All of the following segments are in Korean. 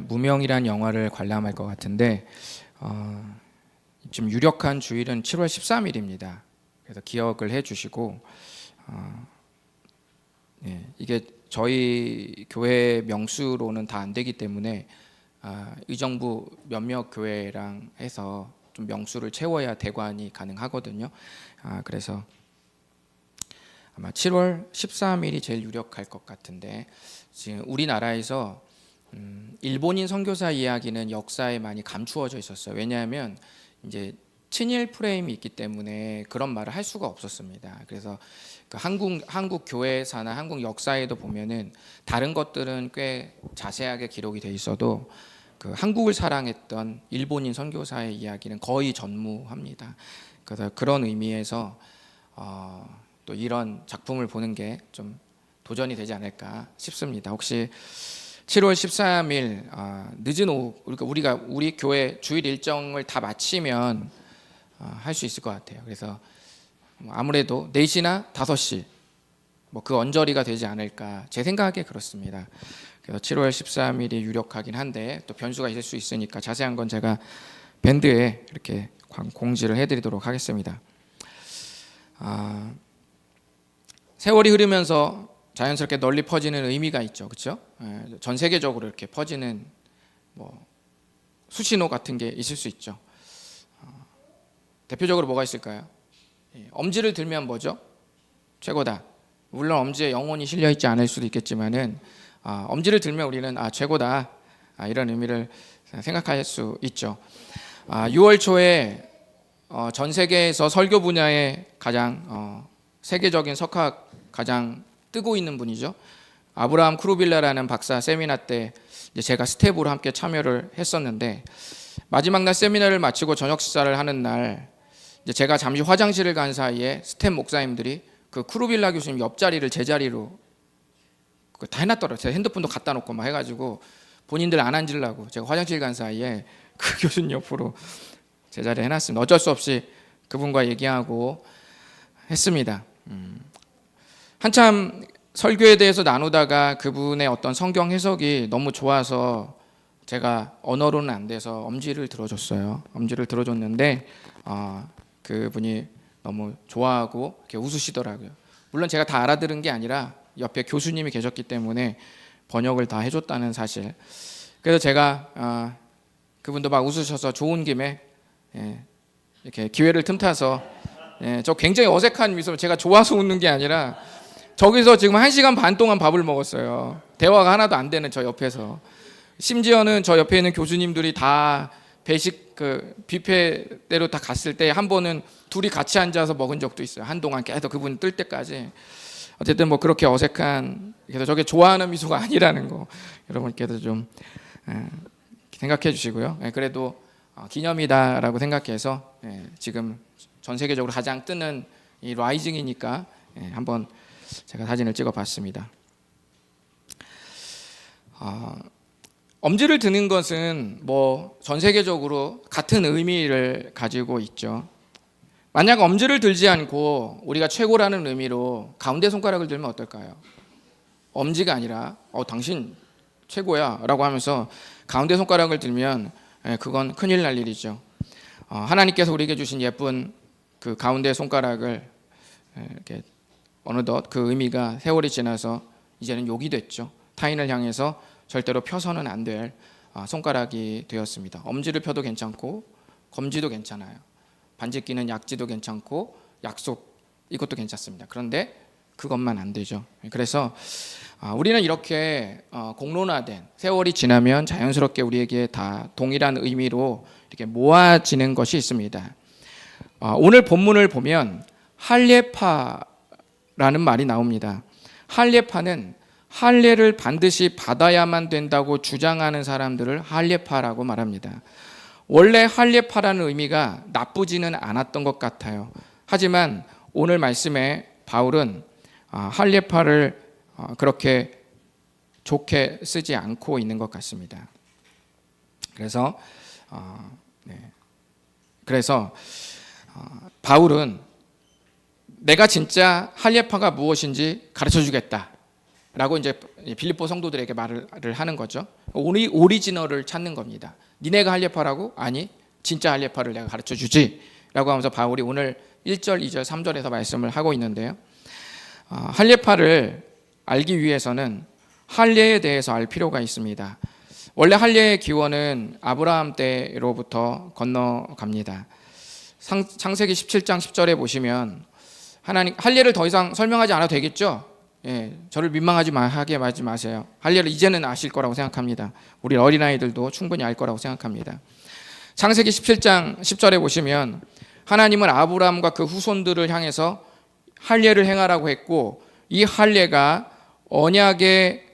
무명이란 영화를 관람할 것 같은데 어, 지금 유력한 주일은 7월 13일입니다. 그래서 기억을 해주시고 어, 예, 이게 저희 교회 명수로는 다 안 되기 때문에 아, 의정부 몇몇 교회랑 해서 좀 명수를 채워야 대관이 가능하거든요. 아, 그래서 아마 7월 13일이 제일 유력할 것 같은데 지금 우리나라에서 음, 일본인 선교사 이야기는 역사에 많이 감추어져 있었어요. 왜냐하면 이제 친일 프레임이 있기 때문에 그런 말을 할 수가 없었습니다. 그래서 그 한국 한국 교회사나 한국 역사에도 보면은 다른 것들은 꽤 자세하게 기록이 돼 있어도 그 한국을 사랑했던 일본인 선교사의 이야기는 거의 전무합니다. 그래서 그런 의미에서 어, 또 이런 작품을 보는 게 좀 도전이 되지 않을까 싶습니다. 혹시 7월 13일 아, 늦은 오후 그러니까 우리가 우리 교회 주일 일정을 다 마치면 아, 할수 있을 것 같아요. 그래서 뭐 아무래도 4시나 5시 뭐 그 언저리가 되지 않을까 제 생각에 그렇습니다. 그래서 7월 13일이 유력하긴 한데 또 변수가 있을 수 있으니까 자세한 건 제가 밴드에 이렇게 광- 공지를 해드리도록 하겠습니다. 아, 세월이 흐르면서 자연스럽게 널리 퍼지는 의미가 있죠, 그렇죠? 전 세계적으로 이렇게 퍼지는 뭐 수신호 같은 게 있을 수 있죠. 어, 대표적으로 뭐가 있을까요? 예, 엄지를 들면 뭐죠? 최고다. 물론 엄지에 영혼이 실려 있지 않을 수도 있겠지만은 아, 엄지를 들면 우리는 아 최고다 아, 이런 의미를 생각할 수 있죠. 아, 6월 초에 어, 전 세계에서 설교 분야에 가장 어, 세계적인 석학 가장 뜨고 있는 분이죠. 아브라함 크루빌라라는 박사 세미나 때 제가 스텝으로 함께 참여를 했었는데 마지막 날 세미나를 마치고 저녁 식사를 하는 날 제가 잠시 화장실을 간 사이에 스텝 목사님들이 그 크루빌라 교수님 옆자리를 제 자리로 그다 해놨더라고요. 제 핸드폰도 갖다 놓고 막 해가지고 본인들 안 앉으려고 제가 화장실 간 사이에 그 교수님 옆으로 제 자리에 해놨습니다. 어쩔 수 없이 그분과 얘기하고 했습니다. 음. 한참 설교에 대해서 나누다가 그분의 어떤 성경 해석이 너무 좋아서 제가 언어로는 안 돼서 엄지를 들어줬어요. 엄지를 들어줬는데 어, 그분이 너무 좋아하고 이렇게 웃으시더라고요. 물론 제가 다 알아들은 게 아니라 옆에 교수님이 계셨기 때문에 번역을 다 해줬다는 사실. 그래서 제가 어, 그분도 막 웃으셔서 좋은 김에 예, 이렇게 기회를 틈타서 예, 저 굉장히 어색한 미소 제가 좋아서 웃는 게 아니라 저기서 지금 한 시간 반 동안 밥을 먹었어요. 대화가 하나도 안 되는 저 옆에서. 심지어는 저 옆에 있는 교수님들이 다 배식 그 뷔페대로 다 갔을 때 한 번은 둘이 같이 앉아서 먹은 적도 있어요. 한동안 계속 그분 뜰 때까지. 어쨌든 뭐 그렇게 어색한 그래서 저게 좋아하는 미소가 아니라는 거 여러분께도 좀 에, 생각해 주시고요. 예, 그래도 어, 기념이다라고 생각해서 예, 지금 전 세계적으로 가장 뜨는 이 라이징이니까 예, 한번 제가 사진을 찍어봤습니다. 어, 엄지를 드는 것은 뭐 전 세계적으로 같은 의미를 가지고 있죠. 만약 엄지를 들지 않고 우리가 최고라는 의미로 가운데 손가락을 들면 어떨까요? 엄지가 아니라 어 당신 최고야라고 하면서 가운데 손가락을 들면 예, 그건 큰일 날 일이죠. 어, 하나님께서 우리에게 주신 예쁜 그 가운데 손가락을 예, 이렇게 어느덧 그 의미가 세월이 지나서 이제는 욕이 됐죠. 타인을 향해서 절대로 펴서는 안될 아, 손가락이 되었습니다. 엄지를 펴도 괜찮고 검지도 괜찮아요. 반지 끼는 약지도 괜찮고 약속 이것도 괜찮습니다. 그런데 그것만 안 되죠. 그래서 아, 우리는 이렇게 어, 공론화된 세월이 지나면 자연스럽게 우리에게 다 동일한 의미로 이렇게 모아지는 것이 있습니다. 아, 오늘 본문을 보면 할례파 라는 말이 나옵니다. 할례파는 할례를 반드시 받아야만 된다고 주장하는 사람들을 할례파라고 말합니다. 원래 할례파라는 의미가 나쁘지는 않았던 것 같아요. 하지만 오늘 말씀에 바울은 아, 할례파를 어, 그렇게 좋게 쓰지 않고 있는 것 같습니다. 그래서 어, 네. 그래서 어, 바울은 내가 진짜 할례파가 무엇인지 가르쳐 주겠다. 라고 이제 빌립보 성도들에게 말을 하는 거죠. 오리, 오리지널을 찾는 겁니다. 니네가 할례파라고? 아니, 진짜 할례파를 내가 가르쳐 주지. 라고 하면서 바울이 오늘 1절, 2절, 3절에서 말씀을 하고 있는데요. 어, 할례파를 알기 위해서는 할례에 대해서 알 필요가 있습니다. 원래 할례의 기원은 아브라함 때로부터 건너갑니다. 상, 창세기 17장 10절에 보시면 하나님 할례를 더 이상 설명하지 않아도 되겠죠? 예, 저를 민망하지 마, 하게 하지 마세요. 할례를 이제는 아실 거라고 생각합니다. 우리 어린아이들도 충분히 알 거라고 생각합니다. 창세기 17장 10절에 보시면 하나님은 아브라함과 그 후손들을 향해서 할례를 행하라고 했고 이 할례가 언약의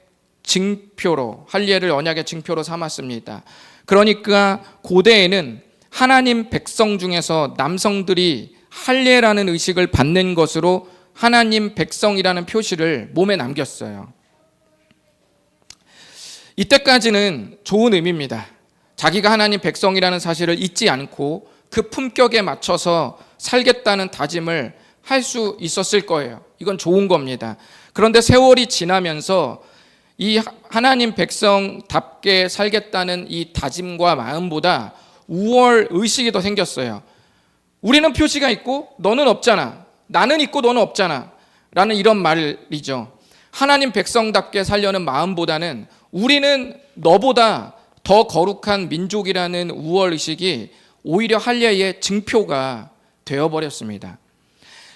증표로 할례를 언약의 증표로 삼았습니다. 그러니까 고대에는 하나님 백성 중에서 남성들이 할례라는 의식을 받는 것으로 하나님 백성이라는 표시를 몸에 남겼어요. 이때까지는 좋은 의미입니다. 자기가 하나님 백성이라는 사실을 잊지 않고 그 품격에 맞춰서 살겠다는 다짐을 할 수 있었을 거예요. 이건 좋은 겁니다. 그런데 세월이 지나면서 이 하나님 백성답게 살겠다는 이 다짐과 마음보다 우월 의식이 더 생겼어요. 우리는 표시가 있고 너는 없잖아. 나는 있고 너는 없잖아. 라는 이런 말이죠. 하나님 백성답게 살려는 마음보다는 우리는 너보다 더 거룩한 민족이라는 우월 의식이 오히려 할례의 증표가 되어버렸습니다.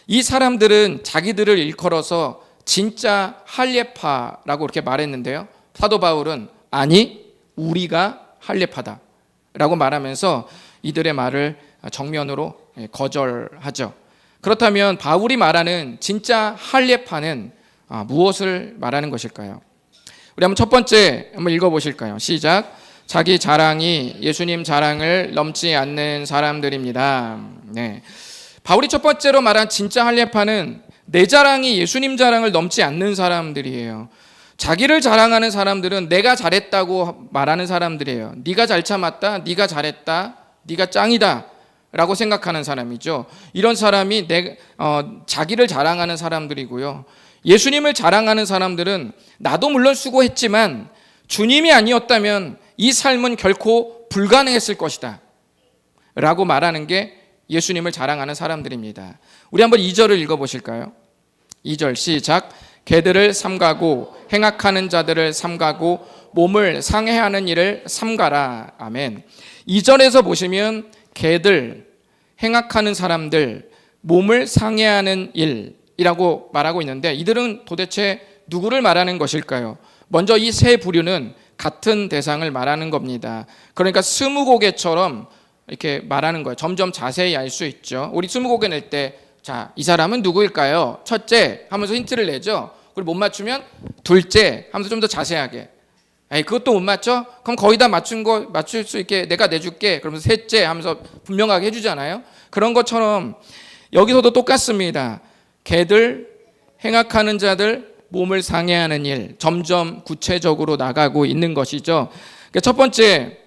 이 사람들은 자기들을 일컬어서 진짜 할례파라고 이렇게 말했는데요. 사도 바울은 아니 우리가 할례파다라고 말하면서 이들의 말을 정면으로 거절하죠. 그렇다면 바울이 말하는 진짜 할례파는 아, 무엇을 말하는 것일까요? 우리 한번 첫 번째 한번 읽어보실까요? 시작. 자기 자랑이 예수님 자랑을 넘지 않는 사람들입니다. 네. 바울이 첫 번째로 말한 진짜 할례파는 내 자랑이 예수님 자랑을 넘지 않는 사람들이에요. 자기를 자랑하는 사람들은 내가 잘했다고 말하는 사람들이에요. 네가 잘 참았다. 네가 잘했다. 네가 짱이다. 라고 생각하는 사람이죠. 이런 사람이 내, 어, 자기를 자랑하는 사람들이고요. 예수님을 자랑하는 사람들은 나도 물론 수고했지만 주님이 아니었다면 이 삶은 결코 불가능했을 것이다. 라고 말하는 게 예수님을 자랑하는 사람들입니다. 우리 한번 2절을 읽어 보실까요? 2절 시작. 개들을 삼가고 행악하는 자들을 삼가고 몸을 상해하는 일을 삼가라. 아멘. 2절에서 보시면 개들, 행악하는 사람들, 몸을 상해하는 일이라고 말하고 있는데 이들은 도대체 누구를 말하는 것일까요? 먼저 이 세 부류는 같은 대상을 말하는 겁니다. 그러니까 스무고개처럼 이렇게 말하는 거예요. 점점 자세히 알 수 있죠. 우리 스무고개 낼 때, 자, 이 사람은 누구일까요? 첫째 하면서 힌트를 내죠. 그리고 못 맞추면 둘째 하면서 좀 더 자세하게. 에이, 그것도 못 맞죠? 그럼 거의 다 맞춘 거 맞출 수 있게 내가 내줄게. 그러면서 셋째 하면서 분명하게 해주잖아요. 그런 것처럼 여기서도 똑같습니다. 개들, 행악하는 자들, 몸을 상해하는 일, 점점 구체적으로 나가고 있는 것이죠. 그러니까 첫 번째,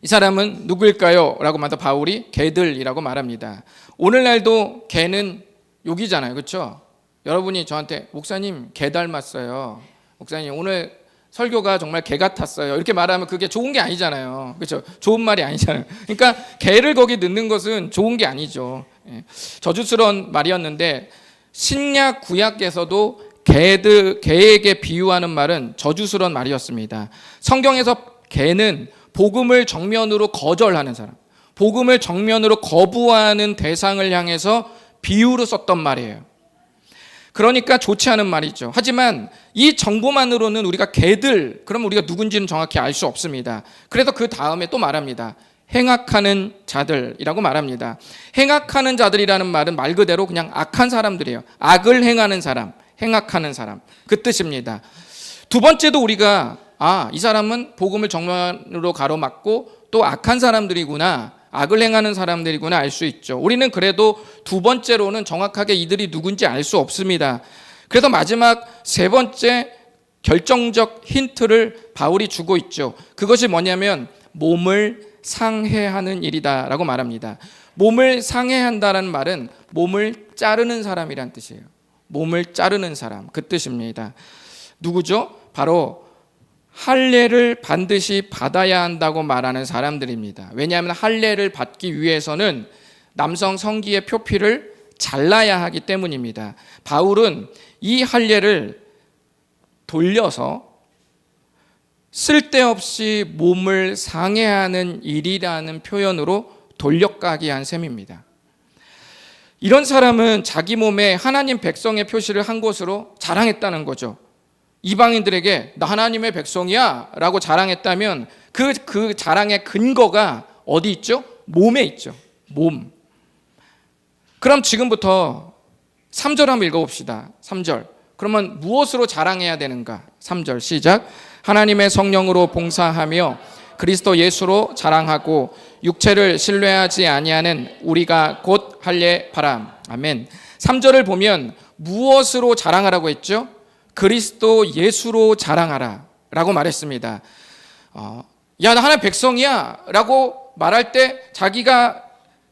이 사람은 누구일까요? 라고 말하 바울이 개들이라고 말합니다. 오늘날도 개는 욕이잖아요. 그렇죠? 여러분이 저한테 목사님 개 닮았어요. 목사님 오늘 설교가 정말 개 같았어요. 이렇게 말하면 그게 좋은 게 아니잖아요. 그렇죠? 좋은 말이 아니잖아요. 그러니까 개를 거기 넣는 것은 좋은 게 아니죠. 예. 저주스러운 말이었는데 신약 구약에서도 개들 개에게 비유하는 말은 저주스러운 말이었습니다. 성경에서 개는 복음을 정면으로 거절하는 사람, 복음을 정면으로 거부하는 대상을 향해서 비유로 썼던 말이에요. 그러니까 좋지 않은 말이죠. 하지만 이 정보만으로는 우리가 개들, 그럼 우리가 누군지는 정확히 알 수 없습니다. 그래서 그 다음에 또 말합니다. 행악하는 자들이라고 말합니다. 행악하는 자들이라는 말은 말 그대로 그냥 악한 사람들이에요. 악을 행하는 사람, 행악하는 사람. 그 뜻입니다. 두 번째도 우리가 아, 이 사람은 복음을 정면으로 가로막고 또 악한 사람들이구나. 악을 행하는 사람들이구나 알 수 있죠. 우리는 그래도 두 번째로는 정확하게 이들이 누군지 알 수 없습니다. 그래서 마지막 세 번째 결정적 힌트를 바울이 주고 있죠. 그것이 뭐냐면 몸을 상해하는 일이다라고 말합니다. 몸을 상해한다라는 말은 몸을 자르는 사람이란 뜻이에요. 몸을 자르는 사람 그 뜻입니다. 누구죠? 바로 할례를 반드시 받아야 한다고 말하는 사람들입니다. 왜냐하면 할례를 받기 위해서는 남성 성기의 표피를 잘라야 하기 때문입니다. 바울은 이 할례를 돌려서 쓸데없이 몸을 상해하는 일이라는 표현으로 돌려가기 한 셈입니다. 이런 사람은 자기 몸에 하나님 백성의 표시를 한 것으로 자랑했다는 거죠. 이방인들에게 나 하나님의 백성이야 라고 자랑했다면 그, 그 자랑의 근거가 어디 있죠? 몸에 있죠. 몸. 그럼 지금부터 3절 한번 읽어봅시다. 3절. 그러면 무엇으로 자랑해야 되는가? 3절 시작. 하나님의 성령으로 봉사하며 그리스도 예수로 자랑하고 육체를 신뢰하지 아니하는 우리가 곧 할례 바람. 아멘. 3절을 보면 무엇으로 자랑하라고 했죠? 그리스도 예수로 자랑하라 라고 말했습니다. 어, 야, 나 하나님 백성이야 라고 말할 때 자기가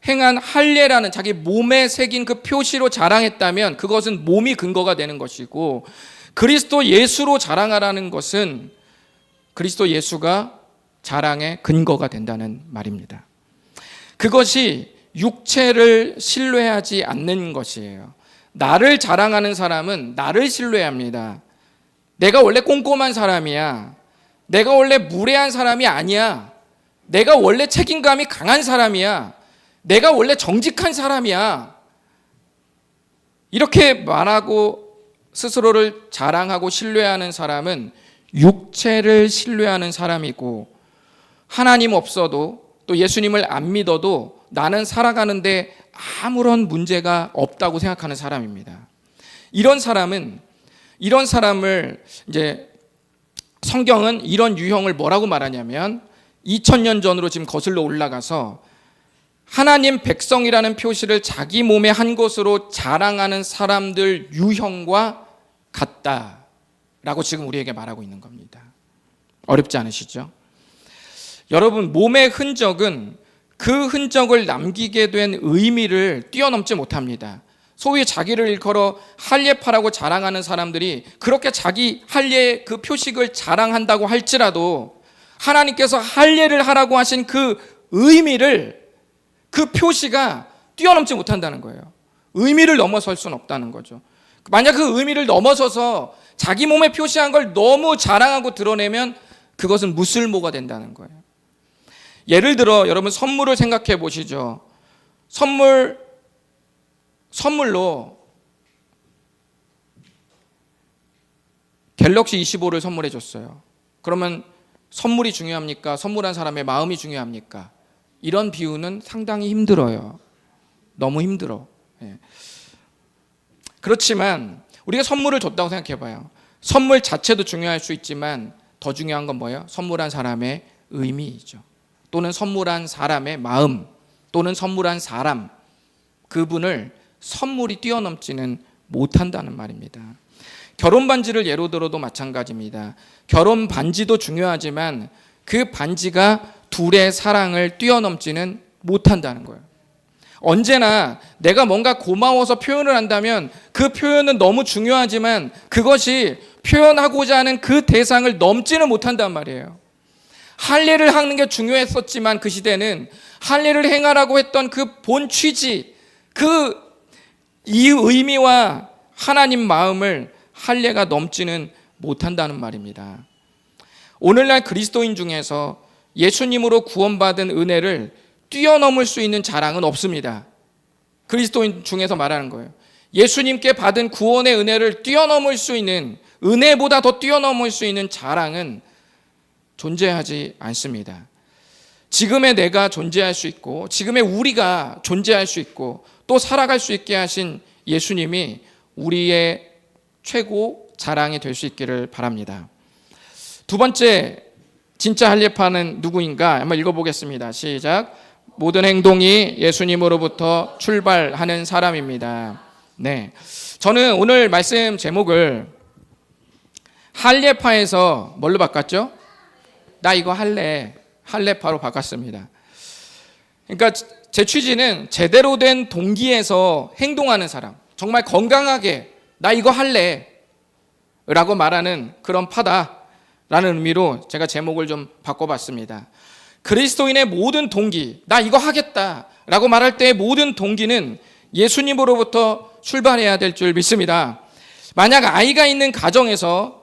행한 할례라는 자기 몸에 새긴 그 표시로 자랑했다면 그것은 몸이 근거가 되는 것이고 그리스도 예수로 자랑하라는 것은 그리스도 예수가 자랑의 근거가 된다는 말입니다. 그것이 육체를 신뢰하지 않는 것이에요. 나를 자랑하는 사람은 나를 신뢰합니다. 내가 원래 꼼꼼한 사람이야. 내가 원래 무례한 사람이 아니야. 내가 원래 책임감이 강한 사람이야. 내가 원래 정직한 사람이야. 이렇게 말하고 스스로를 자랑하고 신뢰하는 사람은 육체를 신뢰하는 사람이고 하나님 없어도 또 예수님을 안 믿어도 나는 살아가는데 아무런 문제가 없다고 생각하는 사람입니다. 이런 사람은 이런 사람을 이제 성경은 이런 유형을 뭐라고 말하냐면 2000년 전으로 지금 거슬러 올라가서 하나님 백성이라는 표시를 자기 몸에 한 것으로 자랑하는 사람들 유형과 같다라고 지금 우리에게 말하고 있는 겁니다. 어렵지 않으시죠? 여러분 몸의 흔적은 그 흔적을 남기게 된 의미를 뛰어넘지 못합니다. 소위 자기를 일컬어 할례파라고 자랑하는 사람들이 그렇게 자기 할례의 그 표식을 자랑한다고 할지라도 하나님께서 할례를 하라고 하신 그 의미를 그 표시가 뛰어넘지 못한다는 거예요. 의미를 넘어설 수는 없다는 거죠. 만약 그 의미를 넘어서서 자기 몸에 표시한 걸 너무 자랑하고 드러내면 그것은 무슬모가 된다는 거예요. 예를 들어 여러분 선물을 생각해 보시죠. 선물 선물로 갤럭시 25를 선물해 줬어요. 그러면 선물이 중요합니까? 선물한 사람의 마음이 중요합니까? 이런 비유는 상당히 힘들어요. 너무 힘들어. 예. 그렇지만 우리가 선물을 줬다고 생각해 봐요. 선물 자체도 중요할 수 있지만 더 중요한 건 뭐예요? 선물한 사람의 의미이죠. 또는 선물한 사람의 마음 또는 선물한 사람 그분을 선물이 뛰어넘지는 못한다는 말입니다. 결혼 반지를 예로 들어도 마찬가지입니다. 결혼 반지도 중요하지만 그 반지가 둘의 사랑을 뛰어넘지는 못한다는 거예요. 언제나 내가 뭔가 고마워서 표현을 한다면 그 표현은 너무 중요하지만 그것이 표현하고자 하는 그 대상을 넘지는 못한단 말이에요. 할례를 하는 게 중요했었지만 그 시대는 할례를 행하라고 했던 그 본 취지, 그 이 의미와 하나님 마음을 할례가 넘지는 못한다는 말입니다. 오늘날 그리스도인 중에서 예수님으로 구원받은 은혜를 뛰어넘을 수 있는 자랑은 없습니다. 그리스도인 중에서 말하는 거예요. 예수님께 받은 구원의 은혜를 뛰어넘을 수 있는 은혜보다 더 뛰어넘을 수 있는 자랑은 존재하지 않습니다. 지금의 내가 존재할 수 있고, 지금의 우리가 존재할 수 있고, 또 살아갈 수 있게 하신 예수님이 우리의 최고 자랑이 될 수 있기를 바랍니다. 두 번째, 진짜 할례파는 누구인가? 한번 읽어보겠습니다. 시작. 모든 행동이 예수님으로부터 출발하는 사람입니다. 네. 저는 오늘 말씀 제목을 할례파에서 뭘로 바꿨죠? 나 이거 할래. 할례파로 바꿨습니다. 그러니까 제 취지는 제대로 된 동기에서 행동하는 사람, 정말 건강하게 나 이거 할래. 라고 말하는 그런 파다라는 의미로 제가 제목을 좀 바꿔봤습니다. 그리스도인의 모든 동기, 나 이거 하겠다. 라고 말할 때의 모든 동기는 예수님으로부터 출발해야 될 줄 믿습니다. 만약 아이가 있는 가정에서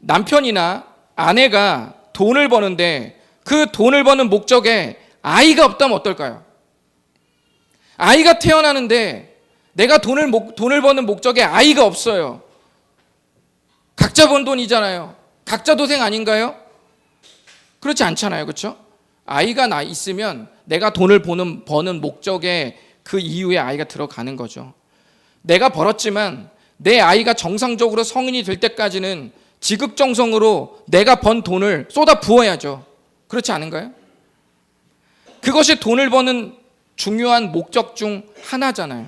남편이나 아내가 돈을 버는데 그 돈을 버는 목적에 아이가 없다면 어떨까요? 아이가 태어나는데 내가 돈을 목- 돈을 버는 목적에 아이가 없어요. 각자 번 돈이잖아요. 각자 도생 아닌가요? 그렇지 않잖아요. 그렇죠? 아이가 나 있으면 내가 돈을 버는 버는 목적에 그 이후에 아이가 들어가는 거죠. 내가 벌었지만 내 아이가 정상적으로 성인이 될 때까지는 지극정성으로 내가 번 돈을 쏟아 부어야죠. 그렇지 않은가요? 그것이 돈을 버는 중요한 목적 중 하나잖아요.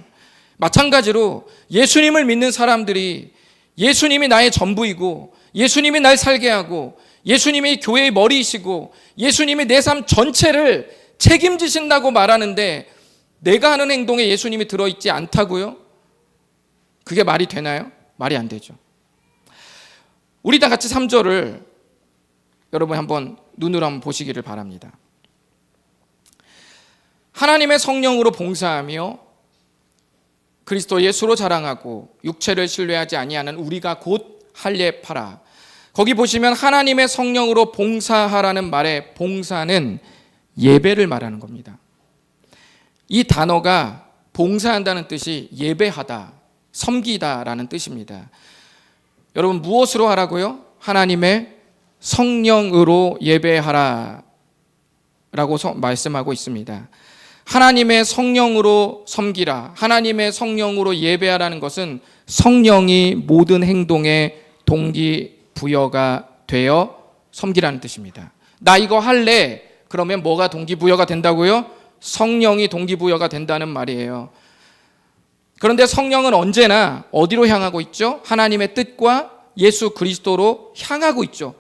마찬가지로 예수님을 믿는 사람들이 예수님이 나의 전부이고 예수님이 날 살게 하고 예수님이 교회의 머리이시고 예수님이 내 삶 전체를 책임지신다고 말하는데 내가 하는 행동에 예수님이 들어있지 않다고요? 그게 말이 되나요? 말이 안 되죠. 우리 다 같이 3절을 여러분 한번 눈으로 한번 보시기를 바랍니다. 하나님의 성령으로 봉사하며 그리스도 예수로 자랑하고 육체를 신뢰하지 아니하는 우리가 곧 할례파라. 거기 보시면 하나님의 성령으로 봉사하라는 말의 봉사는 예배를 말하는 겁니다. 이 단어가 봉사한다는 뜻이 예배하다, 섬기다라는 뜻입니다. 여러분 무엇으로 하라고요? 하나님의 성령으로 예배하라 라고 말씀하고 있습니다. 하나님의 성령으로 섬기라. 하나님의 성령으로 예배하라는 것은 성령이 모든 행동의 동기 부여가 되어 섬기라는 뜻입니다. 나 이거 할래. 그러면 뭐가 동기 부여가 된다고요? 성령이 동기 부여가 된다는 말이에요. 그런데 성령은 언제나 어디로 향하고 있죠? 하나님의 뜻과 예수 그리스도로 향하고 있죠.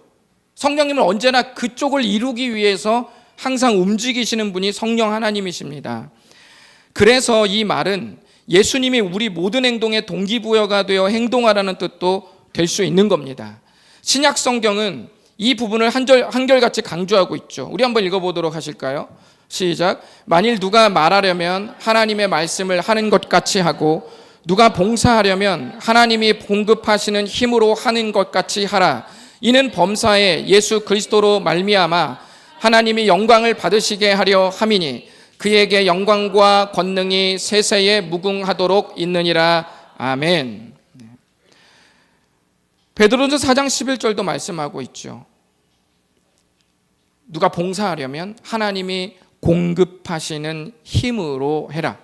성령님은 언제나 그쪽을 이루기 위해서 항상 움직이시는 분이 성령 하나님이십니다. 그래서 이 말은 예수님이 우리 모든 행동의 동기부여가 되어 행동하라는 뜻도 될 수 있는 겁니다. 신약 성경은 이 부분을 한절, 한결같이 강조하고 있죠. 우리 한번 읽어보도록 하실까요? 시작. 만일 누가 말하려면 하나님의 말씀을 하는 것 같이 하고 누가 봉사하려면 하나님이 공급하시는 힘으로 하는 것 같이 하라. 이는 범사에 예수 그리스도로 말미암아 하나님이 영광을 받으시게 하려 함이니 그에게 영광과 권능이 세세에 무궁하도록 있느니라. 아멘. 네. 베드로전서 4장 11절도 말씀하고 있죠. 누가 봉사하려면 하나님이 공급하시는 힘으로 해라.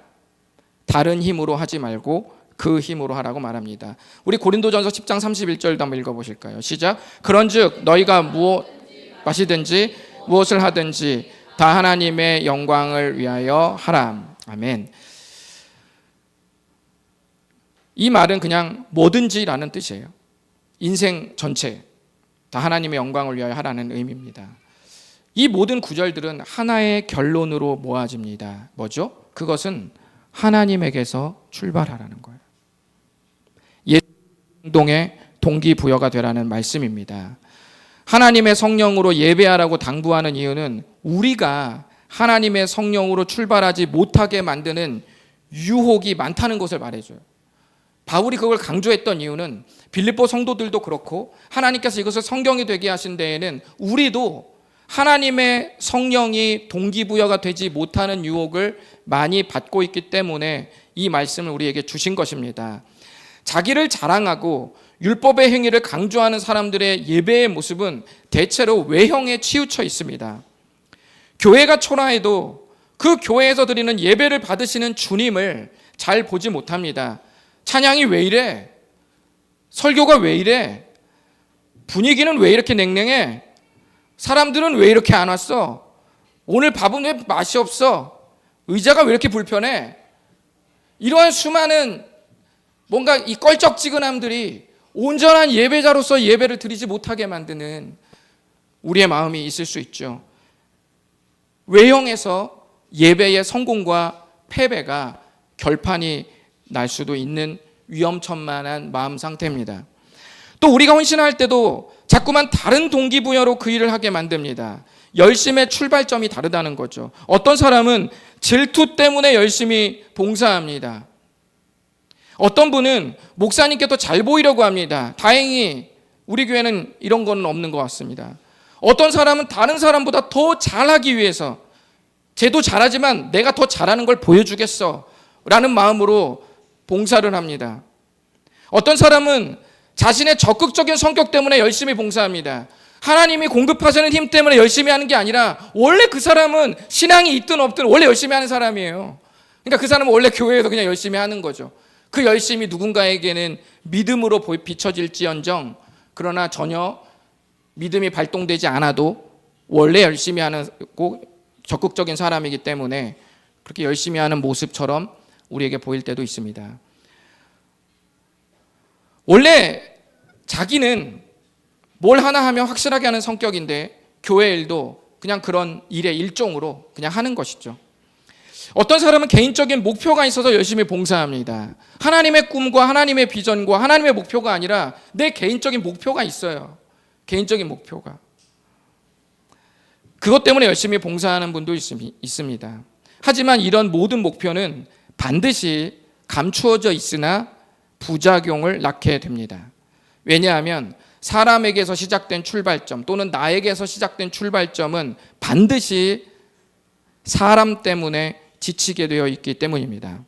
다른 힘으로 하지 말고 그 힘으로 하라고 말합니다. 우리 고린도전서 10장 31절도 한번 읽어 보실까요? 시작. 그런즉 너희가 무엇 마시든지 무엇을 하든지 다 하나님의 영광을 위하여 하라. 아멘. 이 말은 그냥 뭐든지라는 뜻이에요. 인생 전체 다 하나님의 영광을 위하여 하라는 의미입니다. 이 모든 구절들은 하나의 결론으로 모아집니다. 뭐죠? 그것은 하나님에게서 출발하라는 거예요. 행동의 동기부여가 되라는 말씀입니다. 하나님의 성령으로 예배하라고 당부하는 이유는 우리가 하나님의 성령으로 출발하지 못하게 만드는 유혹이 많다는 것을 말해줘요. 바울이 그걸 강조했던 이유는 빌립보 성도들도 그렇고 하나님께서 이것을 성경이 되게 하신 데에는 우리도 하나님의 성령이 동기부여가 되지 못하는 유혹을 많이 받고 있기 때문에 이 말씀을 우리에게 주신 것입니다. 자기를 자랑하고 율법의 행위를 강조하는 사람들의 예배의 모습은 대체로 외형에 치우쳐 있습니다. 교회가 초라해도 그 교회에서 드리는 예배를 받으시는 주님을 잘 보지 못합니다. 찬양이 왜 이래? 설교가 왜 이래? 분위기는 왜 이렇게 냉랭해? 사람들은 왜 이렇게 안 왔어? 오늘 밥은 왜 맛이 없어? 의자가 왜 이렇게 불편해? 이러한 수많은 뭔가 이 껄쩍지근함들이 온전한 예배자로서 예배를 드리지 못하게 만드는 우리의 마음이 있을 수 있죠. 외형에서 예배의 성공과 패배가 결판이 날 수도 있는 위험천만한 마음 상태입니다. 또 우리가 헌신할 때도 자꾸만 다른 동기부여로 그 일을 하게 만듭니다. 열심의 출발점이 다르다는 거죠. 어떤 사람은 질투 때문에 열심히 봉사합니다. 어떤 분은 목사님께 더 잘 보이려고 합니다. 다행히 우리 교회는 이런 건 없는 것 같습니다. 어떤 사람은 다른 사람보다 더 잘하기 위해서 쟤도 잘하지만 내가 더 잘하는 걸 보여주겠어 라는 마음으로 봉사를 합니다. 어떤 사람은 자신의 적극적인 성격 때문에 열심히 봉사합니다. 하나님이 공급하시는 힘 때문에 열심히 하는 게 아니라 원래 그 사람은 신앙이 있든 없든 원래 열심히 하는 사람이에요. 그러니까 그 사람은 원래 교회에서 그냥 열심히 하는 거죠. 그 열심이 누군가에게는 믿음으로 비춰질지언정 그러나 전혀 믿음이 발동되지 않아도 원래 열심히 하는 고 적극적인 사람이기 때문에 그렇게 열심히 하는 모습처럼 우리에게 보일 때도 있습니다. 원래 자기는 뭘 하나 하면 확실하게 하는 성격인데 교회 일도 그냥 그런 일의 일종으로 그냥 하는 것이죠. 어떤 사람은 개인적인 목표가 있어서 열심히 봉사합니다. 하나님의 꿈과 하나님의 비전과 하나님의 목표가 아니라 내 개인적인 목표가 있어요. 개인적인 목표가. 그것 때문에 열심히 봉사하는 분도 있습- 있습니다. 하지만 이런 모든 목표는 반드시 감추어져 있으나 부작용을 낳게 됩니다. 왜냐하면 사람에게서 시작된 출발점 또는 나에게서 시작된 출발점은 반드시 사람 때문에 지치게 되어 있기 때문입니다.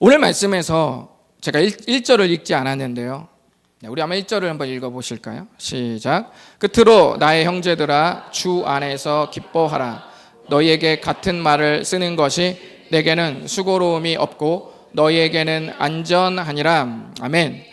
오늘 말씀에서 제가 1, 절을 읽지 않았는데요. 네, 우리 한번 1절을 한번 읽어보실까요? 시작. 끝으로 나의 형제들아 주 안에서 기뻐하라. 너희에게 같은 말을 쓰는 것이 내게는 수고로움이 없고 너희에게는 안전하니라. 아멘.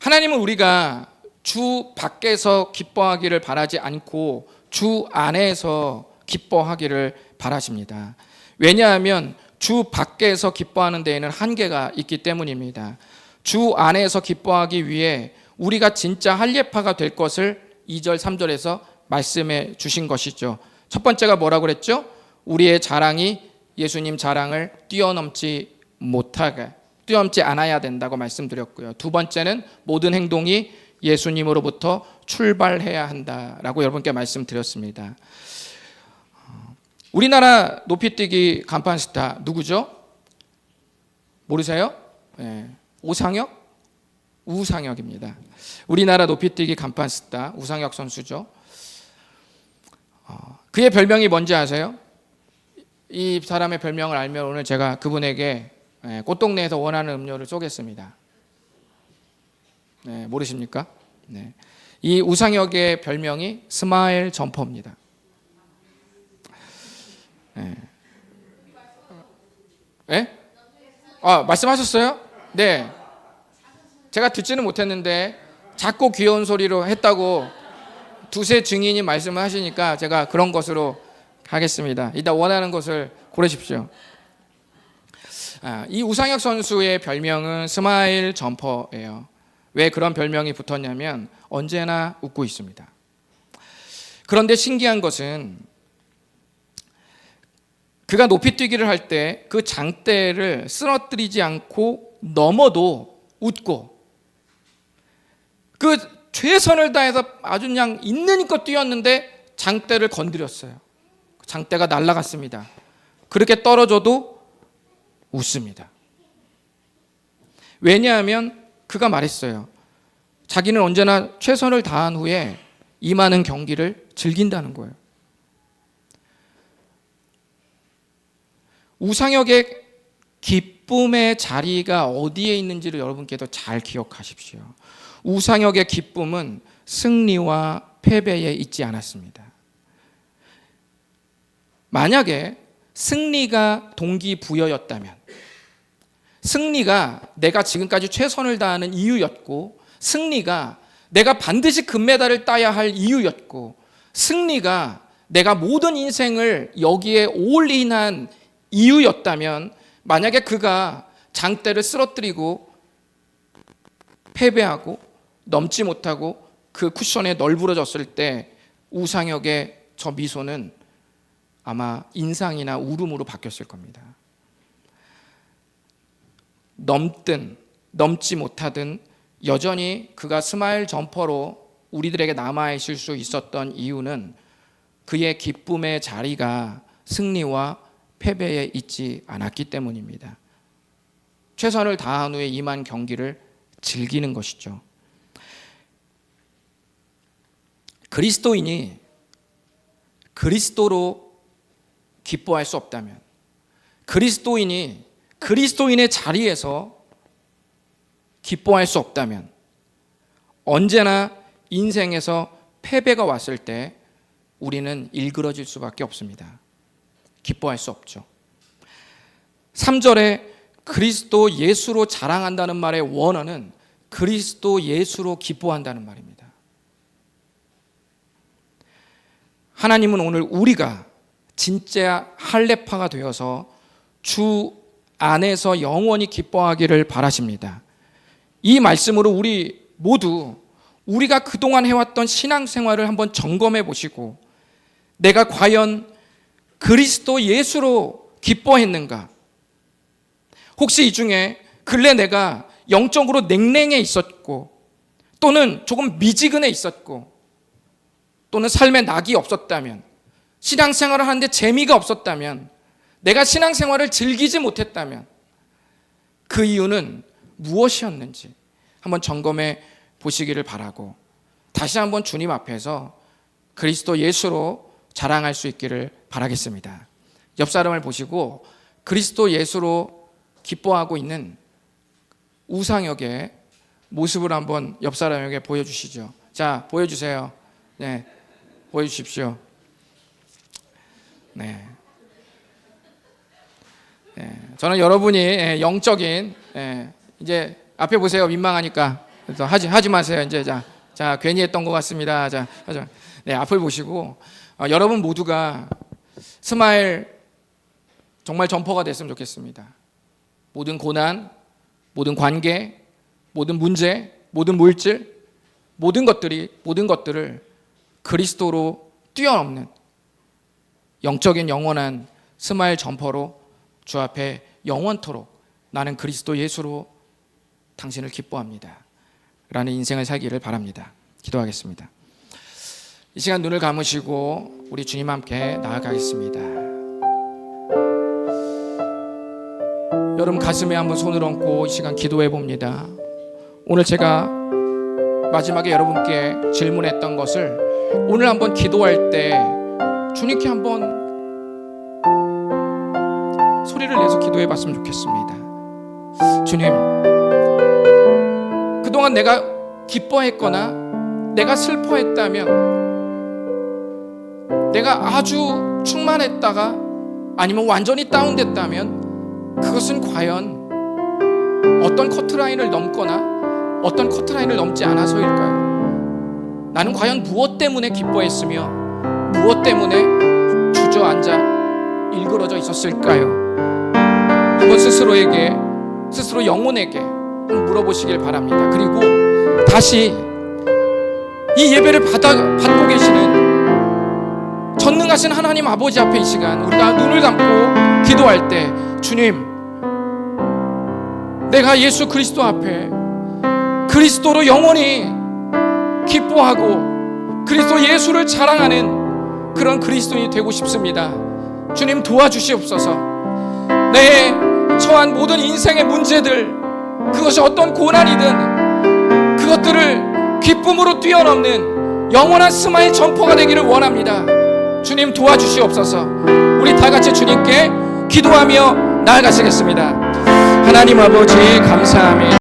하나님은 우리가 주 밖에서 기뻐하기를 바라지 않고 주 안에서 기뻐하기를 바라십니다. 왜냐하면 주 밖에서 기뻐하는 데에는 한계가 있기 때문입니다. 주 안에서 기뻐하기 위해 우리가 진짜 할례파가 될 것을 2절, 3절에서 말씀해 주신 것이죠. 첫 번째가 뭐라고 그랬죠? 우리의 자랑이 예수님 자랑을 뛰어넘지 못하게 뛰어넘지 않아야 된다고 말씀드렸고요. 두 번째는 모든 행동이 예수님으로부터 출발해야 한다라고 여러분께 말씀드렸습니다. 어, 우리나라 높이뛰기 간판 스타 누구죠? 모르세요? 네. 오상혁? 우상혁입니다. 우리나라 높이뛰기 간판 스타 우상혁 선수죠. 어, 그의 별명이 뭔지 아세요? 이 사람의 별명을 알면 오늘 제가 그분에게 예, 꽃동네에서 원하는 음료를 쏘겠습니다. 네, 모르십니까? 네. 이 우상혁의 별명이 스마일 점퍼입니다. 네. 예? 아, 말씀하셨어요? 네. 제가 듣지는 못했는데 작고 귀여운 소리로 했다고 두세 증인이 말씀을 하시니까 제가 그런 것으로 하겠습니다. 이따 원하는 것을 고르십시오. 아, 이 우상혁 선수의 별명은 스마일 점퍼예요. 왜 그런 별명이 붙었냐면 언제나 웃고 있습니다. 그런데 신기한 것은 그가 높이 뛰기를 할 때 그 장대를 쓰러뜨리지 않고 넘어도 웃고 그 최선을 다해서 아주 그냥 있는 힘껏 뛰었는데 장대를 건드렸어요. 장대가 날아갔습니다. 그렇게 떨어져도 웃습니다. 왜냐하면 그가 말했어요. 자기는 언제나 최선을 다한 후에 임하는 경기를 즐긴다는 거예요. 우상혁의 기쁨의 자리가 어디에 있는지를 여러분께도 잘 기억하십시오. 우상혁의 기쁨은 승리와 패배에 있지 않았습니다. 만약에 승리가 동기부여였다면, 승리가 내가 지금까지 최선을 다하는 이유였고, 승리가 내가 반드시 금메달을 따야 할 이유였고, 승리가 내가 모든 인생을 여기에 올인한 이유였다면, 만약에 그가 장대를 쓰러뜨리고 패배하고 넘지 못하고 그 쿠션에 널브러졌을 때 우상혁의 저 미소는 아마 인상이나 울음으로 바뀌었을 겁니다. 넘든 넘지 못하든 여전히 그가 스마일 점퍼로 우리들에게 남아 있을 수 있었던 이유는 그의 기쁨의 자리가 승리와 패배에 있지 않았기 때문입니다. 최선을 다한 후에 임한 경기를 즐기는 것이죠. 그리스도인이 그리스도로 기뻐할 수 없다면 그리스도인이 그리스도인의 자리에서 기뻐할 수 없다면 언제나 인생에서 패배가 왔을 때 우리는 일그러질 수밖에 없습니다. 기뻐할 수 없죠. 3절에 그리스도 예수로 자랑한다는 말의 원어는 그리스도 예수로 기뻐한다는 말입니다. 하나님은 오늘 우리가 진짜 할례파가 되어서 주 안에서 영원히 기뻐하기를 바라십니다. 이 말씀으로 우리 모두 우리가 그동안 해왔던 신앙생활을 한번 점검해 보시고 내가 과연 그리스도 예수로 기뻐했는가? 혹시 이 중에 근래 내가 영적으로 냉랭해 있었고 또는 조금 미지근해 있었고 또는 삶에 낙이 없었다면 신앙생활을 하는데 재미가 없었다면 내가 신앙생활을 즐기지 못했다면 그 이유는 무엇이었는지 한번 점검해 보시기를 바라고 다시 한번 주님 앞에서 그리스도 예수로 자랑할 수 있기를 바라겠습니다. 옆 사람을 보시고 그리스도 예수로 기뻐하고 있는 우상혁의 모습을 한번 옆 사람에게 보여주시죠. 자, 보여주세요. 네, 보여주십시오. 네. 네. 저는 여러분이 예, 영적인 예, 이제 앞에 보세요. 민망하니까 그래서 하지 하지 마세요. 이제 자, 자 괜히 했던 것 같습니다. 자, 하자. 네, 앞을 보시고 어, 여러분 모두가 스마일 정말 점퍼가 됐으면 좋겠습니다. 모든 고난, 모든 관계, 모든 문제, 모든 물질, 모든 것들이 모든 것들을 그리스도로 뛰어넘는 영적인 영원한 스마일 점퍼로 주 앞에 영원토록 나는 그리스도 예수로 당신을 기뻐합니다. 라는 인생을 살기를 바랍니다. 기도하겠습니다. 이 시간 눈을 감으시고 우리 주님 함께 나아가겠습니다. 여러분 가슴에 한번 손을 얹고 이 시간 기도해 봅니다. 오늘 제가 마지막에 여러분께 질문했던 것을 오늘 한번 기도할 때 주님께 한번 기도해 봤으면 좋겠습니다. 주님, 그동안 내가 기뻐했거나 내가 슬퍼했다면 내가 아주 충만했다가 아니면 완전히 다운됐다면 그것은 과연 어떤 커트라인을 넘거나 어떤 커트라인을 넘지 않아서일까요? 나는 과연 무엇 때문에 기뻐했으며 무엇 때문에 주저앉아 일그러져 있었을까요? 한번 스스로에게 스스로 영혼에게 물어보시길 바랍니다. 그리고 다시 이 예배를 받아, 받고 계시는 전능하신 하나님 아버지 앞에 이 시간 우리가 눈을 감고 기도할 때 주님 내가 예수 그리스도 앞에 그리스도로 영원히 기뻐하고 그리스도 예수를 자랑하는 그런 그리스도인이 되고 싶습니다. 주님 도와주시옵소서. 내 처한 모든 인생의 문제들 그것이 어떤 고난이든 그것들을 기쁨으로 뛰어넘는 영원한 스마일 점퍼가 되기를 원합니다. 주님 도와주시옵소서. 우리 다 같이 주님께 기도하며 나아가시겠습니다. 하나님 아버지 감사합니다.